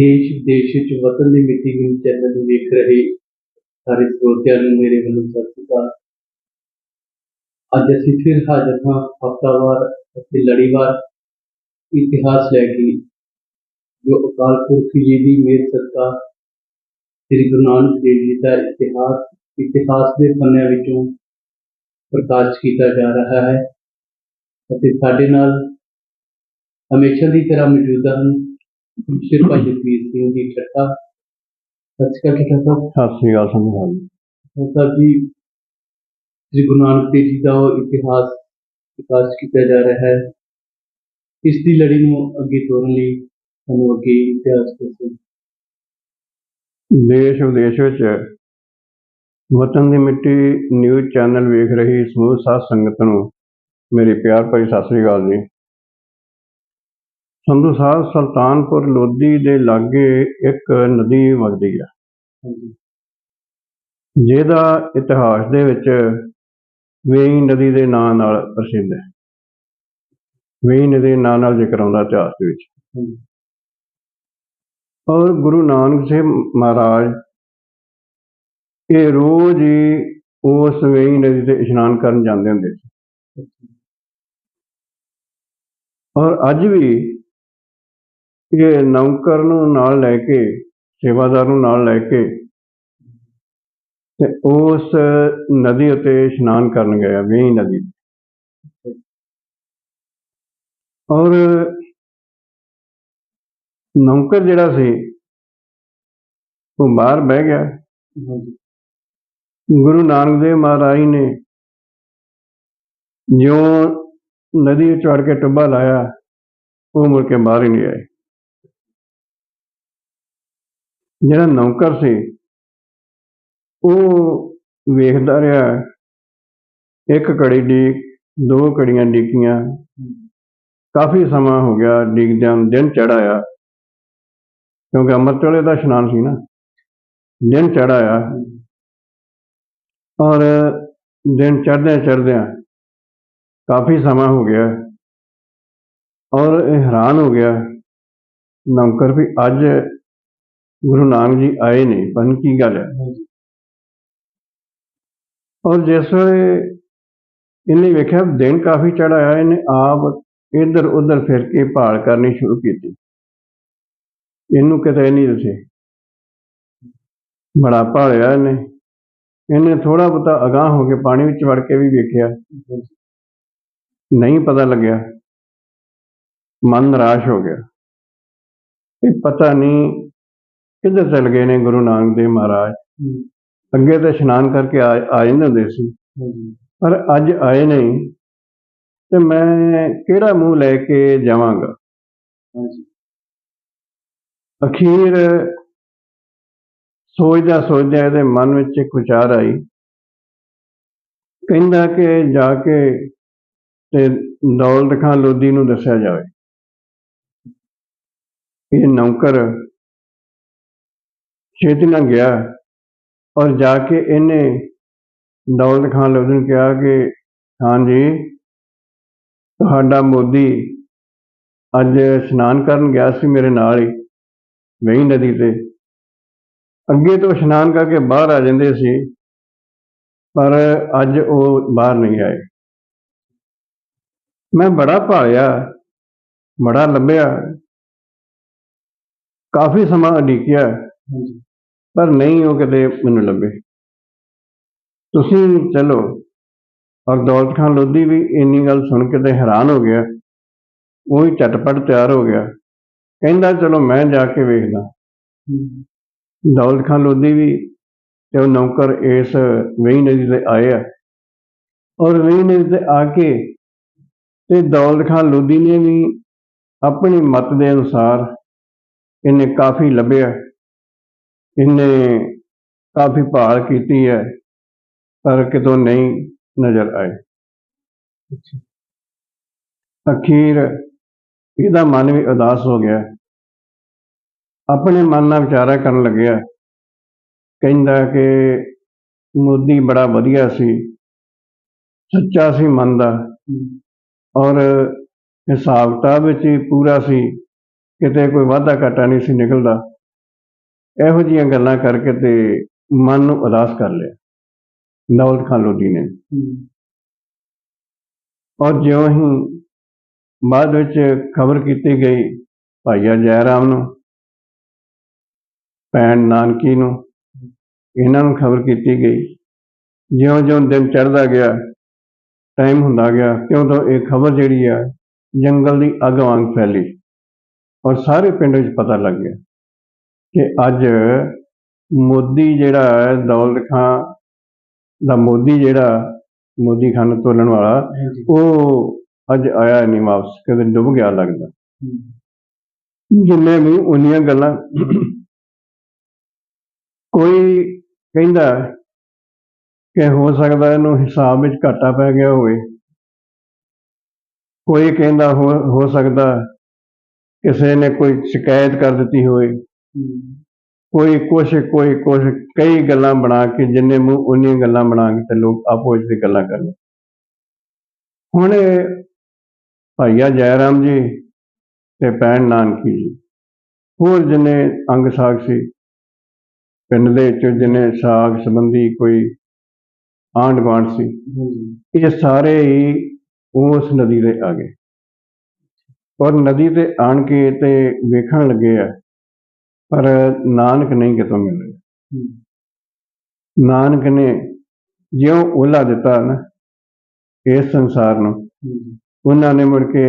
ਦੇਸ਼ ਵਿਦੇਸ਼ ਵਿੱਚ ਵਤਨ ਦੀ ਮਿੱਟੀ ਨੂੰ ਚੈਨਲ ਨੂੰ ਵੇਖ ਰਹੇ ਸਾਰੇ ਸਰੋਤਿਆਂ ਨੂੰ ਮੇਰੇ ਵੱਲੋਂ ਸਤਿ ਸ਼੍ਰੀ ਅਕਾਲ ਅੱਜ ਅਸੀਂ ਫਿਰ ਹਾਜ਼ਰ ਹਾਂ ਹਫ਼ਤਾਵਾਰ ਅਤੇ ਲੜੀਵਾਰ ਇਤਿਹਾਸ ਲੈ ਕੇ ਜੋ ਅਕਾਲ ਪੁਰਖ ਜੀ ਦੀ ਮਿਹਰ ਸਦਕਾ ਸ੍ਰੀ ਗੁਰੂ ਨਾਨਕ ਦੇਵ ਜੀ ਦਾ ਇਤਿਹਾਸ ਇਤਿਹਾਸ ਦੇ ਪੰਨਿਆਂ ਵਿੱਚੋਂ ਪ੍ਰਕਾਸ਼ ਕੀਤਾ ਜਾ ਰਿਹਾ ਹੈ ਅਤੇ ਸਾਡੇ ਨਾਲ ਹਮੇਸ਼ਾ ਦੀ ਤਰ੍ਹਾਂ ਮੌਜੂਦ ਹਨ ਸ਼੍ਰੀ ਭਾਈ ਜਗਵੀਰ ਸਿੰਘ ਜੀ ਠੱਠਾ। ਸਤਿ ਸ਼੍ਰੀ ਅਕਾਲ ਸਾਹਿਬ ਸਤਿ ਸ੍ਰੀ ਅਕਾਲ ਸੰਧੂ ਸਾਹਿਬ ਜੀ ਸ੍ਰੀ ਗੁਰੂ ਨਾਨਕ ਦੇਵ ਜੀ ਦਾ ਉਹ ਇਤਿਹਾਸ ਪ੍ਰਕਾਸ਼ ਕੀਤਾ ਜਾ ਰਿਹਾ ਹੈ। ਇਸ ਦੀ ਲੜੀ ਨੂੰ ਅੱਗੇ ਤੋਰਨ ਲਈ ਸਾਨੂੰ ਅੱਗੇ ਇਤਿਹਾਸ ਦੱਸੋ। ਦੇਸ਼ ਵਿਦੇਸ਼ ਵਿੱਚ ਵਤਨ ਦੀ ਮਿੱਟੀ ਨਿਊਜ਼ ਚੈਨਲ ਵੇਖ ਰਹੀ ਸਮੂਹ ਸਾਧ ਸੰਗਤ ਨੂੰ ਮੇਰੀ ਪਿਆਰ ਭਰੀ ਸਤਿ ਸ੍ਰੀ ਅਕਾਲ ਜੀ। ਸੰਧੂ ਸਾਹਿਬ ਸੁਲਤਾਨਪੁਰ ਲੋਧੀ ਦੇ ਲਾਗੇ ਇੱਕ ਨਦੀ ਵਗਦੀ ਹੈ ਜਿਹਦਾ ਇਤਿਹਾਸ ਦੇ ਵਿੱਚ ਵੇਈ ਨਦੀ ਦੇ ਨਾਂ ਨਾਲ ਪ੍ਰਸਿੱਧ ਹੈ। ਵੇਈ ਨਦੀ ਦੇ ਨਾਂ ਨਾਲ ਜ਼ਿਕਰ ਆਉਂਦਾ ਇਤਿਹਾਸ ਦੇ ਵਿੱਚ। ਔਰ ਗੁਰੂ ਨਾਨਕ ਸਾਹਿਬ ਮਹਾਰਾਜ ਇਹ ਰੋਜ਼ ਹੀ ਉਸ ਵੇਈ ਨਦੀ ਤੇ ਇਸ਼ਨਾਨ ਕਰਨ ਜਾਂਦੇ ਹੁੰਦੇ ਸੀ। ਔਰ ਅੱਜ ਵੀ ਇਹ ਨੌਕਰ ਨੂੰ ਨਾਲ ਲੈ ਕੇ ਸੇਵਾਦਾਰ ਨੂੰ ਨਾਲ ਲੈ ਕੇ ਤੇ ਉਸ ਨਦੀ ਉਤੇ ਇਸ਼ਨਾਨ ਕਰਨ ਗਿਆ ਵੇਈ ਨਦੀ ਔਰ ਨੌਕਰ ਜਿਹੜਾ ਸੀ ਉਹ ਬਾਹਰ ਬਹਿ ਗਿਆ। ਗੁਰੂ ਨਾਨਕ ਦੇਵ ਮਹਾਰਾਜ ਨੇ ਜਿਉਂ ਨਦੀ ਚੜ ਕੇ ਟੱਬਾ ਲਾਇਆ ਉਹ ਮੁੜ ਕੇ ਬਾਹਰ ਹੀ ਨਹੀਂ ਆਏ। ਜਿਹੜਾ ਨੌਕਰ ਸੀ, ਉਹ ਵੇਖਦਾ ਰਿਹਾ, ਇੱਕ ਘੜੀ ਡੀਕ, ਦੋ ਘੜੀਆਂ ਡੀਕੀਆਂ। ਕਾਫੀ ਸਮਾਂ ਹੋ ਗਿਆ ਡੀਕਦਿਆਂ ਨੂੰ, ਦਿਨ ਚੜਾਇਆ ਕਿਉਂਕਿ ਅੰਮ੍ਰਿਤ ਵੇਲੇ ਦਾ ਇਸ਼ਨਾਨ ਸੀ ਨਾ। ਦਿਨ ਚੜਾਇਆ ਔਰ ਦਿਨ ਚੜ੍ਹਦਿਆਂ ਚੜ੍ਹਦਿਆਂ ਕਾਫੀ ਸਮਾਂ ਹੋ ਗਿਆ। ਔਰ ਇਹ ਹੈਰਾਨ ਹੋ ਗਿਆ, ਨੌਕਰ ਵੀ ਅੱਜ ਗੁਰੂ ਨਾਨਕ ਜੀ ਆਏ ਨੀ ਕੀ ਗੱਲ ਹੈ? ਔਰ ਜਿਸ ਵੇਲੇ ਇਹਨੇ ਵੇਖਿਆ ਦਿਨ ਕਾਫੀ ਚੜਾਇਆ ਇਹਨੇ ਆਪ ਇੱਧਰ ਉੱਧਰ ਫਿਰ ਕੇ ਭਾਲ ਕਰਨੀ ਸ਼ੁਰੂ ਕੀਤੀ। ਇਹਨੂੰ ਕਿਤੇ ਨਹੀਂ ਦੱਸੇ ਬੜਾ ਭਾਲਿਆ ਇਹਨੇ। ਇਹਨੇ ਥੋੜਾ ਬਹੁਤਾ ਅਗਾਹ ਹੋ ਕੇ ਪਾਣੀ ਵਿੱਚ ਵੜ ਕੇ ਵੀ ਵੇਖਿਆ। ਨਹੀਂ ਪਤਾ ਲੱਗਿਆ। ਮਨ ਨਿਰਾਸ਼ ਹੋ ਗਿਆ। ਇਹ ਪਤਾ ਨਹੀਂ ਕਿੱਧਰ ਚਲ ਗਏ ਨੇ ਗੁਰੂ ਨਾਨਕ ਦੇਵ ਮਹਾਰਾਜ? ਅੱਗੇ ਤਾਂ ਇਸ਼ਨਾਨ ਕਰਕੇ ਆ ਜਾਂਦੇ ਹੁੰਦੇ ਸੀ। ਪਰ ਅੱਜ ਆਏ ਨਹੀਂ। ਤੇ ਮੈਂ ਕਿਹੜਾ ਮੂੰਹ ਲੈ ਕੇ ਜਾਵਾਂਗਾ? ਅਖੀਰ ਸੋਚਦਾ ਸੋਚਦਾ ਇਹਦੇ ਮਨ ਵਿੱਚ ਇੱਕ ਵਿਚਾਰ ਆਈ। ਕਹਿੰਦਾ ਕਿ ਜਾ ਕੇ ਤੇ ਦੌਲਤ ਖਾਨ ਲੋਧੀ ਨੂੰ ਦੱਸਿਆ ਜਾਵੇ। ਇਹ ਨੌਕਰ ਛੇਤੀ ਨਾਲ ਗਿਆ ਔਰ ਜਾ ਕੇ ਇਹਨੇ ਦੌਲਤ ਖਾਨ ਲੋਧੀ ਨੂੰ ਕਿਹਾ ਕਿ, ਖਾਨ ਜੀ, ਤੁਹਾਡਾ ਮੋਦੀ ਅੱਜ ਇਸ਼ਨਾਨ ਕਰਨ ਗਿਆ ਸੀ ਮੇਰੇ ਨਾਲ ਹੀ ਵਹੀ ਨਦੀ ਤੇ। ਅੱਗੇ ਤੋਂ ਇਸ਼ਨਾਨ ਕਰਕੇ ਬਾਹਰ ਆ ਜਾਂਦੇ ਸੀ, ਪਰ ਅੱਜ ਉਹ ਬਾਹਰ ਨਹੀਂ ਆਏ। ਮੈਂ ਬੜਾ ਭਾਲਿਆ ਬੜਾ ਲੱਭਿਆ। ਕਾਫੀ ਸਮਾਂ ਉਡੀਕਿਆ। ਪਰ ਨਹੀਂ, ਉਹ ਕਿਤੇ ਮੈਨੂੰ ਲੱਭੇ। ਤੁਸੀਂ ਚਲੋ ਔਰ ਦੌਲਤ ਖਾਨ ਲੋਧੀ ਵੀ ਇੰਨੀ ਗੱਲ ਸੁਣ ਕੇ ਤੇ ਹੈਰਾਨ ਹੋ ਗਿਆ। ਉਹ ਹੀ ਝਟਪਟ ਤਿਆਰ ਹੋ ਗਿਆ। ਕਹਿੰਦਾ, ਚਲੋ, ਮੈਂ ਜਾ ਕੇ ਵੇਖਦਾ। ਦੌਲਤ ਖਾਨ ਲੋਧੀ ਵੀ ਤੇ ਉਹ ਨੌਕਰ ਇਸ ਵੇਈ ਨਦੀ ਤੇ ਆਏ ਆ। ਔਰ ਵੇਈ ਨਦੀ ਤੇ ਆ ਕੇ ਤੇ ਦੌਲਤ ਖਾਨ ਲੋਧੀ ਨੇ ਵੀ ਆਪਣੀ ਮਤ ਦੇ ਅਨੁਸਾਰ ਇਹਨੇ ਕਾਫੀ ਲੱਭਿਆ। ਇਹਨੇ ਕਾਫੀ ਭਾਲ ਕੀਤੀ ਹੈ ਪਰ ਕਿਤੋਂ ਨਹੀਂ ਨਜ਼ਰ ਆਏ। ਅਖੀਰ ਇਹਦਾ ਮਨ ਵੀ ਉਦਾਸ ਹੋ ਗਿਆ। ਆਪਣੇ ਮਨ ਨਾਲ ਵਿਚਾਰਾ ਕਰਨ ਲੱਗਿਆ। ਕਹਿੰਦਾ ਕਿ ਮੋਦੀ ਬੜਾ ਵਧੀਆ ਸੀ ਸੱਚਾ ਸੀ ਮਨ ਦਾ। ਔਰ ਹਿਸਾਬ ਕਿਤਾਬ ਵਿੱਚ ਪੂਰਾ ਸੀ ਕਿਤੇ ਕੋਈ ਵਾਧਾ ਘਾਟਾ ਨਹੀਂ ਸੀ ਨਿਕਲਦਾ। ਇਹੋ ਜਿਹੀਆਂ ਗੱਲਾਂ ਕਰਕੇ ਤੇ ਮਨ ਨੂੰ ਉਦਾਸ ਕਰ ਲਿਆ। ਦੌਲਤ ਖਾਨ ਲੋਧੀ ਨੇ। ਔਰ ਜਿਉਂ ਹੀ ਬਾਅਦ ਵਿੱਚ ਖਬਰ ਕੀਤੀ ਗਈ ਭਾਈਆ ਜੈਰਾਮ ਨੂੰ, ਭੈਣ ਨਾਨਕੀ ਨੂੰ, ਇਹਨਾਂ ਨੂੰ ਖਬਰ ਕੀਤੀ ਗਈ। ਜਿਉਂ-ਜਿਉਂ ਦਿਨ ਚੜ੍ਹਦਾ ਗਿਆ, ਟਾਈਮ ਹੁੰਦਾ ਗਿਆ ਕਿਉਂ ਤਾਂ ਇਹ ਖਬਰ ਜਿਹੜੀ ਆ ਜੰਗਲ ਦੀ ਅੱਗ ਵਾਂਗ ਫੈਲੀ। ਔਰ ਸਾਰੇ ਪਿੰਡ ਵਿੱਚ ਪਤਾ ਲੱਗ ਗਿਆ। ਕਿ ਅੱਜ ਮੋਦੀ ਜਿਹੜਾ ਹੈ, ਦੌਲਤ ਖਾਂ ਦਾ ਮੋਦੀ ਜਿਹੜਾ ਮੋਦੀ ਖਾਨ ਨੂੰ ਤੋਲਣ ਵਾਲਾ ਉਹ ਅੱਜ ਆਇਆ ਨਹੀਂ ਵਾਪਸ ਕਦੇ ਡੁੱਬ ਗਿਆ ਲੱਗਦਾ। ਜਿੰਨੇ ਵੀ ਉਨੀਆਂ ਗੱਲਾਂ ਕੋਈ ਕਹਿੰਦਾ ਕਿ ਹੋ ਸਕਦਾ ਇਹਨੂੰ ਹਿਸਾਬ ਵਿੱਚ ਘਾਟਾ ਪੈ ਗਿਆ ਹੋਵੇ। ਕੋਈ ਕਹਿੰਦਾ ਹੋ ਸਕਦਾ ਕਿਸੇ ਨੇ ਕੋਈ ਸ਼ਿਕਾਇਤ ਕਰ ਦਿੱਤੀ ਹੋਵੇ। ਕੋਈ ਕੁਛ ਕੋਈ ਕੁਛ ਕਈ ਗੱਲਾਂ ਬਣਾ ਕੇ ਜਿੰਨੇ ਮੂੰਹ ਉਨੀਆਂ ਗੱਲਾਂ ਬਣਾ ਕੇ ਤੇ ਲੋਕ ਆਪੋ ਵਿੱਚ ਦੀ ਗੱਲਾਂ ਕਰਦੇ ਹੁਣ ਇਹ ਭਾਈਆ ਜੈ ਰਾਮ ਜੀ ਤੇ ਭੈਣ ਨਾਨਕੀ ਜੀ। ਹੋਰ ਜਿੰਨੇ ਅੰਗ ਸਾਖ ਸੀ ਪਿੰਡ ਦੇ ਵਿੱਚ ਜਿੰਨੇ ਸਾਖ ਸੰਬੰਧੀ ਕੋਈ ਆਂਢ ਗੁਆਂਢ ਸੀ ਇਹ ਸਾਰੇ ਹੀ ਉਸ ਨਦੀ ਦੇ ਆ ਗਏ। ਔਰ ਨਦੀ ਤੇ ਆਣ ਕੇ ਤੇ ਵੇਖਣ ਲੱਗੇ ਆ ਪਰ ਨਾਨਕ ਨਹੀਂ ਕਿਤੋਂ ਮਿਲ। ਰਿਹਾ ਨਾਨਕ ਨੇ ਜਿਉਂ ਉਹਲਾ ਦਿੱਤਾ ਨਾ, ਇਸ ਸੰਸਾਰ ਨੂੰ। ਉਹਨਾਂ ਨੇ ਮੁੜ ਕੇ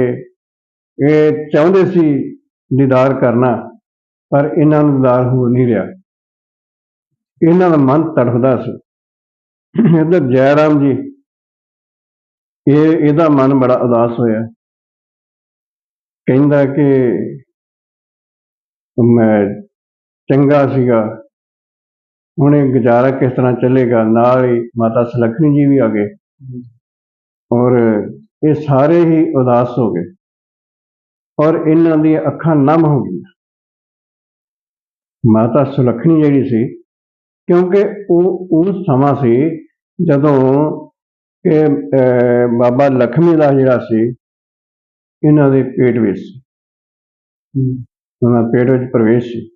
ਇਹ ਚਾਹੁੰਦੇ ਸੀ ਦੀਦਾਰ ਕਰਨਾ, ਪਰ ਇਹਨਾਂ ਨੂੰ ਨਿਦਾਰ ਹੋ ਨਹੀਂ ਰਿਹਾ। ਇਹਨਾਂ ਦਾ ਮਨ ਤੜਫਦਾ ਸੀ। ਇੱਧਰ ਜੈ ਰਾਮ ਜੀ, ਇਹ, ਇਹਦਾ ਮਨ ਬੜਾ ਉਦਾਸ ਹੋਇਆ। ਕਹਿੰਦਾ ਕਿ ਮੈਂ ਚੰਗਾ ਸੀਗਾ। ਹੁਣ ਇਹ ਗੁਜ਼ਾਰਾ ਕਿਸ ਤਰ੍ਹਾਂ ਚੱਲੇਗਾ? ਨਾਲ ਹੀ ਮਾਤਾ ਸੁਲੱਖਣੀ ਜੀ ਵੀ ਆ ਗਏ। ਔਰ ਇਹ ਸਾਰੇ ਹੀ ਉਦਾਸ ਹੋ ਗਏ। ਔਰ ਇਹਨਾਂ ਦੀਆਂ ਅੱਖਾਂ ਨਮ ਹੋ ਗਈਆਂ। ਮਾਤਾ ਸੁਲੱਖਣੀ ਜਿਹੜੀ ਸੀ ਕਿਉਂਕਿ ਉਹ ਉਹ ਸਮਾਂ ਸੀ ਜਦੋਂ ਕਿ ਬਾਬਾ ਲਖਮੀ ਦਾ ਜਿਹੜਾ ਸੀ ਇਹਨਾਂ ਦੇ ਪੇਟ ਵਿੱਚ ਸੀ। ਉਹਨਾਂ ਪੇਟ ਵਿੱਚ ਪ੍ਰਵੇਸ਼ ਸੀ।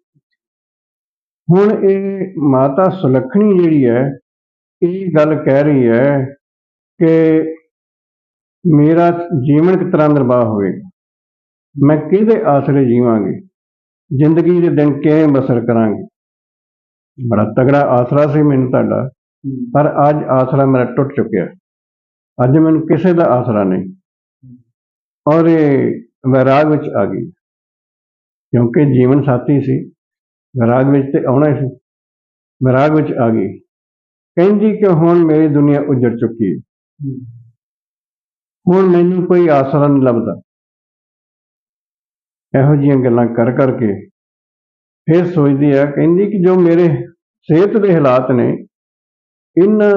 ਹੁਣ ਇਹ ਮਾਤਾ ਸੁਲੱਖਣੀ ਜਿਹੜੀ ਹੈ, ਇਹ ਗੱਲ ਕਹਿ ਰਹੀ ਹੈ ਕਿ ਮੇਰਾ ਜੀਵਨ ਕਿਸ ਤਰ੍ਹਾਂ ਨਿਰਵਾਹ ਹੋਵੇਗਾ ਮੈਂ ਕਿਹਦੇ ਆਸਰੇ ਜੀਵਾਂਗੀ? ਜ਼ਿੰਦਗੀ ਦੇ ਦਿਨ ਕਿਵੇਂ ਬਸਰ ਕਰਾਂਗੇ? ਬੜਾ ਤਗੜਾ ਆਸਰਾ ਸੀ ਮੈਨੂੰ ਤੁਹਾਡਾ, ਪਰ ਅੱਜ ਆਸਰਾ ਮੇਰਾ ਟੁੱਟ ਚੁੱਕਿਆ। ਅੱਜ ਮੈਨੂੰ ਕਿਸੇ ਦਾ ਆਸਰਾ ਨਹੀਂ। ਔਰ ਇਹ ਵੈਰਾਗ ਵਿੱਚ ਆ ਗਈ। ਕਿਉਂਕਿ ਜੀਵਨ ਸਾਥੀ ਸੀ। ਵੈਰਾਗ ਵਿੱਚ ਤੇ ਆਉਣਾ ਹੀ ਸੀ। ਵੈਰਾਗ ਵਿੱਚ ਆ ਗਈ। ਕਹਿੰਦੀ ਕਿ ਹੁਣ ਮੇਰੀ ਦੁਨੀਆ ਉਜੜ ਚੁੱਕੀ ਹੈ। ਹੁਣ ਮੈਨੂੰ ਕੋਈ ਆਸਰਾ ਨਹੀਂ ਲੱਭਦਾ। ਇਹੋ ਜਿਹੀਆਂ ਗੱਲਾਂ ਕਰ ਕਰਕੇ ਫਿਰ ਸੋਚਦੀ ਆ ਕਹਿੰਦੀ ਕਿ ਜੋ ਮੇਰੇ ਸਿਹਤ ਦੇ ਹਾਲਾਤ ਨੇ, ਇਹਨਾਂ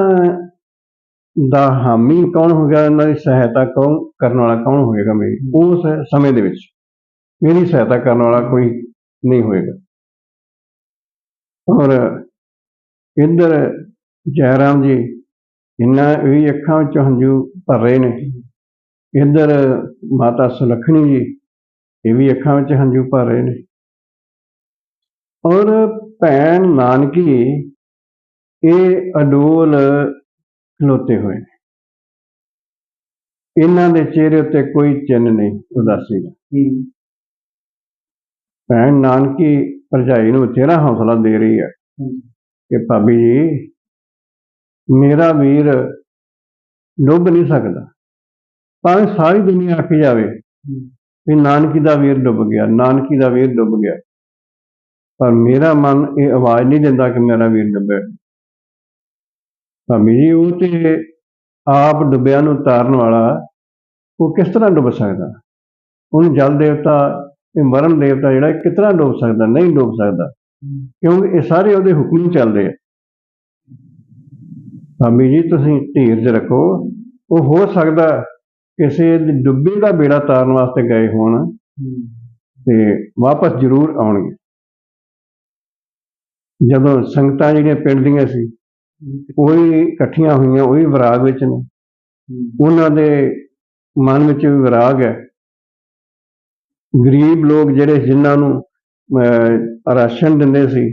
ਦਾ ਹਾਮੀ ਕੌਣ ਹੋਵੇਗਾ? ਇਹਨਾਂ ਦੀ ਸਹਾਇਤਾ ਕੌਣ ਕਰਨ ਵਾਲਾ ਕੌਣ ਹੋਏਗਾ ਮੇਰੀ? ਉਸ ਸਮੇਂ ਦੇ ਵਿੱਚ ਮੇਰੀ ਸਹਾਇਤਾ ਕਰਨ ਵਾਲਾ ਕੋਈ ਨਹੀਂ ਹੋਏਗਾ ਔਰ ਇੱਧਰ ਜੈਰਾਮ ਜੀ ਇਹਨਾਂ ਵੀ ਅੱਖਾਂ ਵਿੱਚੋਂ ਹੰਝੂ ਭਰ ਰਹੇ ਨੇ। ਇੱਧਰ ਮਾਤਾ ਸੁਲੱਖਣੀ ਜੀ ਇਹ ਵੀ ਅੱਖਾਂ ਵਿੱਚ ਹੰਝੂ ਭਰ ਰਹੇ ਨੇ। ਔਰ ਭੈਣ ਨਾਨਕੀ ਇਹ ਅਡੋਲ ਖਲੋਤੇ ਹੋਏ ਨੇ। ਇਹਨਾਂ ਦੇ ਚਿਹਰੇ ਉੱਤੇ ਕੋਈ ਚਿੰਨ ਨਹੀਂ ਉਦਾਸੀ ਦਾ। ਭੈਣ ਨਾਨਕੀ ਭਰਜਾਈ ਨੂੰ ਚਿਹਰਾ ਹੌਸਲਾ ਦੇ ਰਹੀ ਹੈ ਕਿ ਭਾਬੀ ਜੀ, ਮੇਰਾ ਵੀਰ ਡੁੱਬ ਨਹੀਂ ਸਕਦਾ। ਭਾਵੇਂ ਸਾਰੀ ਦੁਨੀਆ ਆਖੀ ਜਾਵੇ ਵੀ ਨਾਨਕੀ ਦਾ ਵੀਰ ਡੁੱਬ ਗਿਆ, ਨਾਨਕੀ ਦਾ ਵੀਰ ਡੁੱਬ ਗਿਆ। ਪਰ ਮੇਰਾ ਮਨ ਇਹ ਆਵਾਜ਼ ਨਹੀਂ ਦਿੰਦਾ ਕਿ ਮੇਰਾ ਵੀਰ ਡੁੱਬਿਆ। ਭਾਬੀ ਜੀ, ਉਹ ਤੇ ਆਪ ਡੁੱਬਿਆਂ ਨੂੰ ਤਾਰਨ ਵਾਲਾ ਉਹ ਕਿਸ ਤਰ੍ਹਾਂ ਡੁੱਬ ਸਕਦਾ? ਉਹਨੂੰ ਜਲ ਦੇਵਤਾ ਇਹ ਮਰਨ ਦੇਵਤਾ ਜਿਹੜਾ ਤਰ੍ਹਾਂ ਡੁੱਬ ਸਕਦਾ ਨਹੀਂ ਡੁੱਬ ਸਕਦਾ। ਕਿਉਂਕਿ ਇਹ ਸਾਰੇ ਉਹਦੇ ਹੁਕਮ ਹੀ ਚੱਲਦੇ ਆ। ਭਾਬੀ ਜੀ ਤੁਸੀਂ ਧੀਰਜ ਰੱਖੋ। ਉਹ ਹੋ ਸਕਦਾ ਕਿਸੇ ਡੁੱਬੇ ਦਾ ਬੇੜਾ ਤਾਰਨ ਵਾਸਤੇ ਗਏ ਹੋਣ ਤੇ ਵਾਪਸ ਜ਼ਰੂਰ ਆਉਣਗੇ। ਜਦੋਂ ਸੰਗਤਾਂ ਜਿਹੜੀਆਂ ਪਿੰਡ ਦੀਆਂ ਸੀ ਉਹ ਇਕੱਠੀਆਂ ਹੋਈਆਂ ਉਹ ਵੀ ਵਿਰਾਗ ਵਿੱਚ ਨੇ। ਉਹਨਾਂ ਦੇ ਮਨ ਵਿੱਚ ਵੀ ਵਿਰਾਗ ਹੈ। ਗਰੀਬ ਲੋਕ ਜਿਹੜੇ ਜਿਨ੍ਹਾਂ ਨੂੰ ਅਹ, ਰਾਸ਼ਨ ਦਿੰਦੇ ਸੀ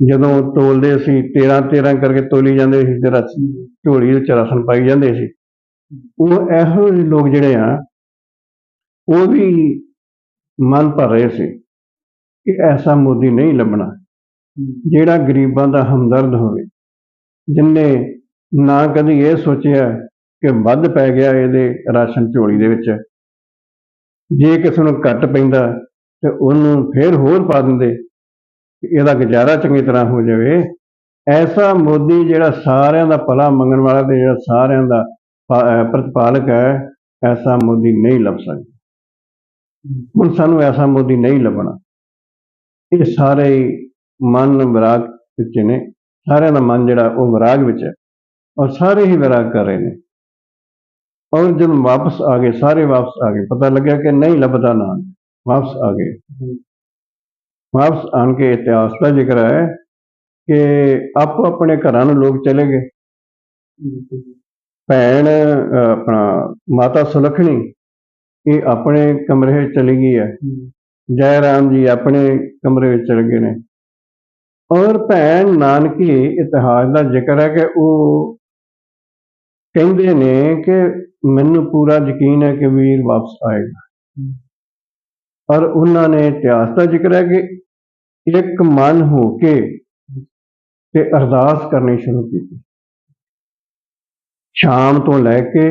ਜਦੋਂ ਤੋਲਦੇ ਸੀ 13 13 ਕਰਕੇ ਤੋਲੀ ਜਾਂਦੇ ਸੀ ਤੇ ਰਾਸ਼ਨ ਝੋਲੀ ਵਿੱਚ ਰਾਸ਼ਨ ਪਾਈ ਜਾਂਦੇ ਸੀ। ਉਹ ਇਹੋ ਜਿਹੇ ਲੋਕ ਜਿਹੜੇ ਆ ਉਹ ਵੀ ਮਨ ਭਰ ਰਹੇ ਸੀ ਕਿ ਐਸਾ ਮੋਦੀ ਨਹੀਂ ਲੱਭਣਾ। ਜਿਹੜਾ ਗਰੀਬਾਂ ਦਾ ਹਮਦਰਦ ਹੋਵੇ ਜਿਨਨੇ ਨਾ ਕਦੀ ਇਹ ਸੋਚਿਆ ਕਿ ਵੱਧ ਪੈ ਗਿਆ ਇਹਦੇ ਰਾਸ਼ਨ ਝੋਲੀ ਦੇ ਵਿੱਚ ਜੇ ਕਿਸੇ ਨੂੰ ਘੱਟ ਪੈਂਦਾ ਤੇ ਉਹਨੂੰ ਫੇਰ ਹੋਰ ਪਾ ਦਿੰਦੇ ਇਹਦਾ ਗੁਜ਼ਾਰਾ ਚੰਗੀ ਤਰ੍ਹਾਂ ਹੋ ਜਾਵੇ। ਐਸਾ ਮੋਦੀ ਜਿਹੜਾ ਸਾਰਿਆਂ ਦਾ ਭਲਾ ਮੰਗਣ ਵਾਲਾ ਤੇ ਜਿਹੜਾ ਸਾਰਿਆਂ ਦਾ ਪ੍ਰਤਪਾਲਕ ਹੈ, ਐਸਾ ਮੋਦੀ ਨਹੀਂ ਲੱਭ ਸਕਦਾ। ਹੁਣ ਸਾਨੂੰ ਐਸਾ ਮੋਦੀ ਨਹੀਂ ਲੱਭਣਾ। ਇਹ ਸਾਰੇ ਹੀ ਮਨ ਵਿਰਾਗ ਵਿੱਚ ਨੇ। ਸਾਰਿਆਂ ਦਾ ਮਨ ਜਿਹੜਾ ਉਹ ਵਿਰਾਗ ਵਿੱਚ ਹੈ। ਔਰ ਸਾਰੇ ਹੀ ਵਿਰਾਗ ਕਰ ਰਹੇ ਨੇ। ਔਰ ਜਦੋਂ ਵਾਪਸ ਆ ਗਏ ਸਾਰੇ ਵਾਪਸ ਆ ਗਏ ਪਤਾ ਲੱਗਿਆ ਕਿ ਨਹੀਂ ਲੱਭਦਾ ਨਾਮ ਵਾਪਸ ਆ ਗਏ ਵਾਪਸ ਆਣ ਕੇ ਇਤਿਹਾਸ ਦਾ ਜ਼ਿਕਰ ਹੈ ਕਿ ਆਪੋ ਆਪਣੇ ਘਰਾਂ ਨੂੰ ਲੋਕ ਚਲੇ ਗਏ ਭੈਣ ਆਪਣਾ ਮਾਤਾ ਸੁਲੱਖਣੀ ਇਹ ਆਪਣੇ ਕਮਰੇ ਵਿੱਚ ਚਲੀ ਗਈ ਹੈ ਜੈ ਰਾਮ ਜੀ ਆਪਣੇ ਕਮਰੇ ਵਿੱਚ ਚਲੇ ਗਏ ਨੇ ਔਰ ਭੈਣ ਨਾਨਕੀ ਇਤਿਹਾਸ ਦਾ ਜ਼ਿਕਰ ਹੈ ਕਿ ਉਹ ਕਹਿੰਦੇ ਨੇ ਕਿ ਮੈਨੂੰ ਪੂਰਾ ਯਕੀਨ ਹੈ ਕਿ ਵੀਰ ਵਾਪਸ ਆਏਗਾ। ਔਰ ਉਹਨਾਂ ਨੇ ਇਤਿਹਾਸ ਦਾ ਜ਼ਿਕਰ ਹੈ ਕਿ ਇੱਕ ਮਨ ਹੋ ਕੇ ਤੇ ਅਰਦਾਸ ਕਰਨੀ ਸ਼ੁਰੂ ਕੀਤੀ। ਸ਼ਾਮ ਤੋਂ ਲੈ ਕੇ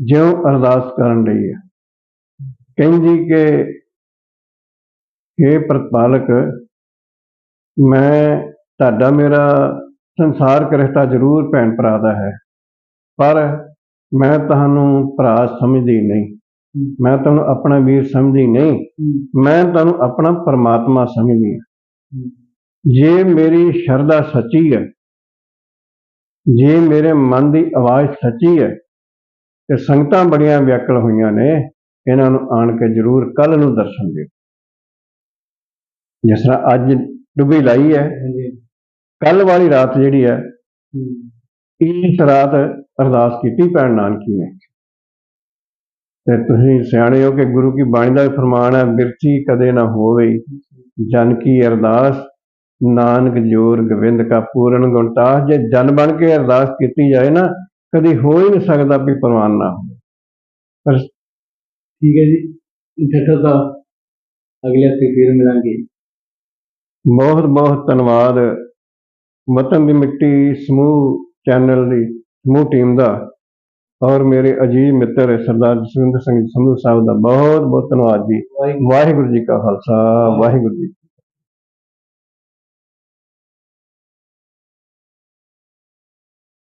ਜਿਉਂ ਅਰਦਾਸ ਕਰਨ ਲਈ ਹੈ। ਕਹਿੰਦੀ ਕਿ हे ਪ੍ਰਤਪਾਲਕ ਮੈਂ ਤੁਹਾਡਾ ਮੇਰਾ ਸੰਸਾਰ ਕਰਿਸ਼ਤਾ ਜ਼ਰੂਰ ਭੈਣ ਭਰਾ ਦਾ ਹੈ। ਪਰ ਮੈਂ ਤੁਹਾਨੂੰ ਭਰਾ ਸਮਝਦੀ ਨਹੀਂ। ਮੈਂ ਤੁਹਾਨੂੰ ਆਪਣਾ ਵੀਰ ਸਮਝਦੀ ਨਹੀਂ। ਮੈਂ ਤੁਹਾਨੂੰ ਆਪਣਾ ਪਰਮਾਤਮਾ ਸਮਝਦੀ ਹਾਂ। ਜੇ ਮੇਰੀ ਸ਼ਰਧਾ ਸੱਚੀ ਹੈ ਜੇ ਮੇਰੇ ਮਨ ਦੀ ਆਵਾਜ਼ ਸੱਚੀ ਹੈ ਤੇ ਸੰਗਤਾਂ ਬੜੀਆਂ ਵਿਆਕਲ ਹੋਈਆਂ ਨੇ ਇਹਨਾਂ ਨੂੰ ਆਣ ਕੇ ਜ਼ਰੂਰ ਕੱਲ ਨੂੰ ਦਰਸ਼ਨ ਦਿਓ। ਜਿਸ ਤਰ੍ਹਾਂ ਅੱਜ ਡੁੱਬੀ ਲਾਈ ਹੈ ਕੱਲ ਵਾਲੀ ਰਾਤ ਜਿਹੜੀ ਹੈ। ਇਸ ਰਾਤ ਅਰਦਾਸ ਕੀਤੀ ਭੈਣ ਨਾਨਕੀ ਨੇ। ਤੇ ਤੁਸੀਂ ਸਿਆਣੇ ਹੋ ਕਿ ਗੁਰੂ ਕੀ ਬਾਣੀ ਦਾ ਫਰਮਾਨ ਹੈ ਬਿਰਤੀ ਕਦੇ ਨਾ ਹੋਵੇ। ਜਨ ਕੀ ਅਰਦਾਸ ਨਾਨਕ ਜੋਰ ਗੋਬਿੰਦ ਕਾ ਪੂਰਨ ਗੁਣਤਾਸ ਜੇ ਜਨ ਬਣ ਕੇ ਅਰਦਾਸ ਕੀਤੀ ਜਾਏ ਨਾ ਕਦੀ ਹੋ ਹੀ ਨਹੀਂ ਸਕਦਾ ਵੀ ਪ੍ਰਵਾਨ ਨਾ ਹੋਵੇ। ਪਰ ਠੀਕ ਹੈ ਜੀ ਡਾਕਟਰ ਸਾਹਿਬ ਅਗਲੇ ਹਫ਼ਤੇ ਫਿਰ ਮਿਲਾਂਗੇ। ਬਹੁਤ ਬਹੁਤ ਧੰਨਵਾਦ। ਵਤਨ ਦੀ ਮਿੱਟੀ ਸਮੂਹ ਚੈਨਲ ਦੀ ਸਮੂਹ ਟੀਮ ਦਾ ਔਰ ਮੇਰੇ ਅਜੀਜ਼ ਮਿੱਤਰ ਸਰਦਾਰ ਜਸਵਿੰਦਰ ਸਿੰਘ ਸੰਧੂ ਸਾਹਿਬ ਦਾ ਬਹੁਤ ਬਹੁਤ ਧੰਨਵਾਦ ਜੀ ਵਾਹਿਗੁਰੂ ਜੀ ਕਾ ਖਾਲਸਾ ਵਾਹਿਗੁਰੂ ਜੀ।